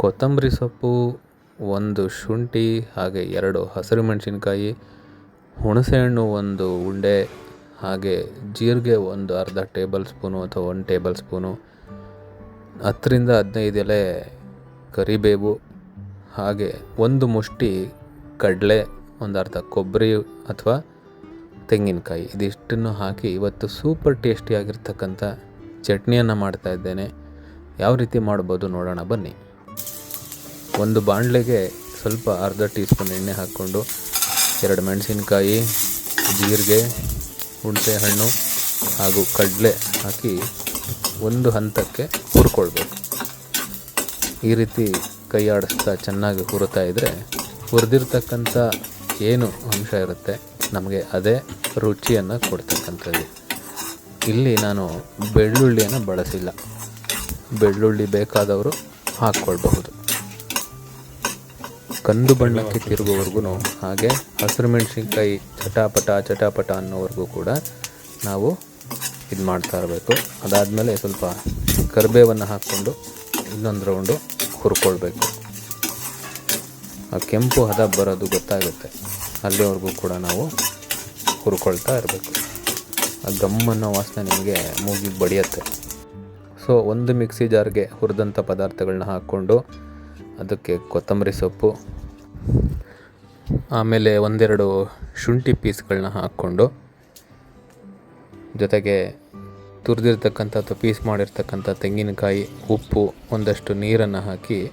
ಕೊತ್ತಂಬರಿ ಸೊಪ್ಪು, ಒಂದು ಶುಂಠಿ, ಹಾಗೆ ಎರಡು ಹಸಿರು ಮೆಣಸಿನ್ಕಾಯಿ, ಹುಣಸೆಹಣ್ಣು ಒಂದು ಉಂಡೆ, ಹಾಗೆ ಜೀರಿಗೆ ಒಂದು ಅರ್ಧ ಟೇಬಲ್ ಸ್ಪೂನು ಅಥವಾ ಒಂದು ಟೇಬಲ್ ಸ್ಪೂನು, ಹತ್ತರಿಂದ ಹದಿನೈದು ಎಲೆ ಕರಿಬೇವು, ಹಾಗೆ ಒಂದು ಮುಷ್ಟಿ ಕಡಲೆ, ಒಂದು ಅರ್ಧ ಕೊಬ್ಬರಿ ಅಥವಾ ತೆಂಗಿನಕಾಯಿ. ಇದಿಷ್ಟನ್ನು ಹಾಕಿ ಇವತ್ತು ಸೂಪರ್ ಟೇಸ್ಟಿಯಾಗಿರ್ತಕ್ಕಂಥ ಚಟ್ನಿಯನ್ನು ಮಾಡ್ತಾ ಇದ್ದೇನೆ. ಯಾವ ರೀತಿ ಮಾಡ್ಬೋದು ನೋಡೋಣ ಬನ್ನಿ. ಒಂದು ಬಾಣಲೆಗೆ ಸ್ವಲ್ಪ ಅರ್ಧ ಟೀ ಸ್ಪೂನ್ ಎಣ್ಣೆ ಹಾಕ್ಕೊಂಡು ಎರಡು ಮೆಣಸಿನಕಾಯಿ, ಜೀರಿಗೆ ಹುಣಸೆ ಹಣ್ಣು ಹಾಗೂ ಕಡಲೆ ಹಾಕಿ ಒಂದು ಹಂತಕ್ಕೆ ಹುರ್ಕೊಳ್ಬೇಕು. ಈ ರೀತಿ ಕೈ ಆಡಿಸ್ತಾ ಚೆನ್ನಾಗಿ ಹುರಿತಾ ಇದ್ದರೆ ಹುರಿದಿರ್ತಕ್ಕಂಥ ಏನು ಅಂಶ ಇರುತ್ತೆ ನಮಗೆ ಅದೇ ರುಚಿಯನ್ನು ಕೊಡ್ತಕ್ಕಂಥದ್ದು. ಇಲ್ಲಿ ನಾನು ಬೆಳ್ಳುಳ್ಳಿಯನ್ನು ಬಳಸಿಲ್ಲ. ಬೆಳ್ಳುಳ್ಳಿ ಬೇಕಾದವರು ಹಾಕ್ಕೊಳ್ಬಹುದು. ಕಂದು ಬಣ್ಣಕ್ಕೆ ತಿರುಗುವವರೆಗೂ ಹಾಗೆ ಹಸಿರು ಮೆಣಸಿನ್ಕಾಯಿ ಚಟಾಪಟ ಚಟಾಪಟ ಅನ್ನೋವರೆಗೂ ಕೂಡ ನಾವು ಇದು ಮಾಡ್ತಾ ಇರಬೇಕು. ಅದಾದಮೇಲೆ ಸ್ವಲ್ಪ ಕರಿಬೇವನ್ನು ಹಾಕ್ಕೊಂಡು ಇನ್ನೊಂದು ರೌಂಡು ಹುರ್ಕೊಳ್ಬೇಕು. ಆ ಕೆಂಪು ಹದ ಬರೋದು ಗೊತ್ತಾಗುತ್ತೆ. ಅಲ್ಲಿವರೆಗೂ ಕೂಡ ನಾವು ಹುರ್ಕೊಳ್ತಾ ಇರಬೇಕು. ಆ ಗಮ್ಮನ್ನೋ ವಾಸನೆ ನಿಮಗೆ ಮೂಗಿ ಬಡಿಯುತ್ತೆ. ಸೊ, ಒಂದು ಮಿಕ್ಸಿ ಜಾರ್ಗೆ ಹುರಿದಂಥ ಪದಾರ್ಥಗಳನ್ನ ಹಾಕ್ಕೊಂಡು ಅದಕ್ಕೆ ಕೊತ್ತಂಬರಿ ಸೊಪ್ಪು ಆಮೇಲೆ ಒಂದೆರಡು ಶುಂಠಿ ಪೀಸ್ಗಳನ್ನ ಹಾಕ್ಕೊಂಡು ಜೊತೆಗೆ ತುರಿದಿರ್ತಕ್ಕಂಥ ಅಥವಾ ಪೀಸ್ ಮಾಡಿರ್ತಕ್ಕಂಥ ತೆಂಗಿನಕಾಯಿ, ಉಪ್ಪು, ಒಂದಷ್ಟು ನೀರನ್ನು ಹಾಕಿ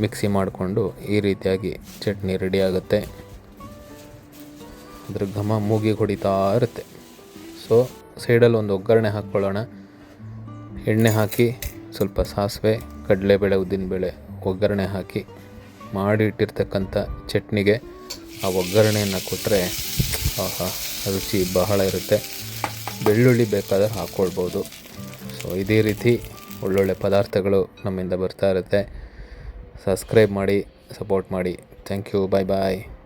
ಮಿಕ್ಸಿ ಮಾಡಿಕೊಂಡು ಈ ರೀತಿಯಾಗಿ ಚಟ್ನಿ ರೆಡಿ ಆಗುತ್ತೆ. ಅದ್ರ ಘಮ ಮೂಗಿ ಹೊಡಿತಾ ಇರುತ್ತೆ. ಸೊ ಸೈಡಲ್ಲಿ ಒಂದು ಒಗ್ಗರಣೆ ಹಾಕ್ಕೊಳ್ಳೋಣ. ಎಣ್ಣೆ ಹಾಕಿ ಸ್ವಲ್ಪ ಸಾಸಿವೆ, ಕಡಲೆಬೇಳೆ, ಉದ್ದಿನಬೇಳೆ ಒಗ್ಗರಣೆ ಹಾಕಿ ಮಾಡಿ ಇಟ್ಟಿರ್ತಕ್ಕಂಥ ಚಟ್ನಿಗೆ ಆ ಒಗ್ಗರಣೆಯನ್ನು ಕೊಟ್ಟರೆ ಆಹಾ, ರುಚಿ ಬಹಳ ಇರುತ್ತೆ. ಬೆಳ್ಳುಳ್ಳಿ ಬೇಕಾದರೆ ಹಾಕ್ಕೊಳ್ಬೋದು. ಸೊ ಇದೇ ರೀತಿ ಒಳ್ಳೊಳ್ಳೆ ಪದಾರ್ಥಗಳು ನಮ್ಮಿಂದ ಬರ್ತಾ ಇರುತ್ತೆ. ಸಬ್ಸ್ಕ್ರೈಬ್ ಮಾಡಿ ಸಪೋರ್ಟ್ ಮಾಡಿ. Thank you bye bye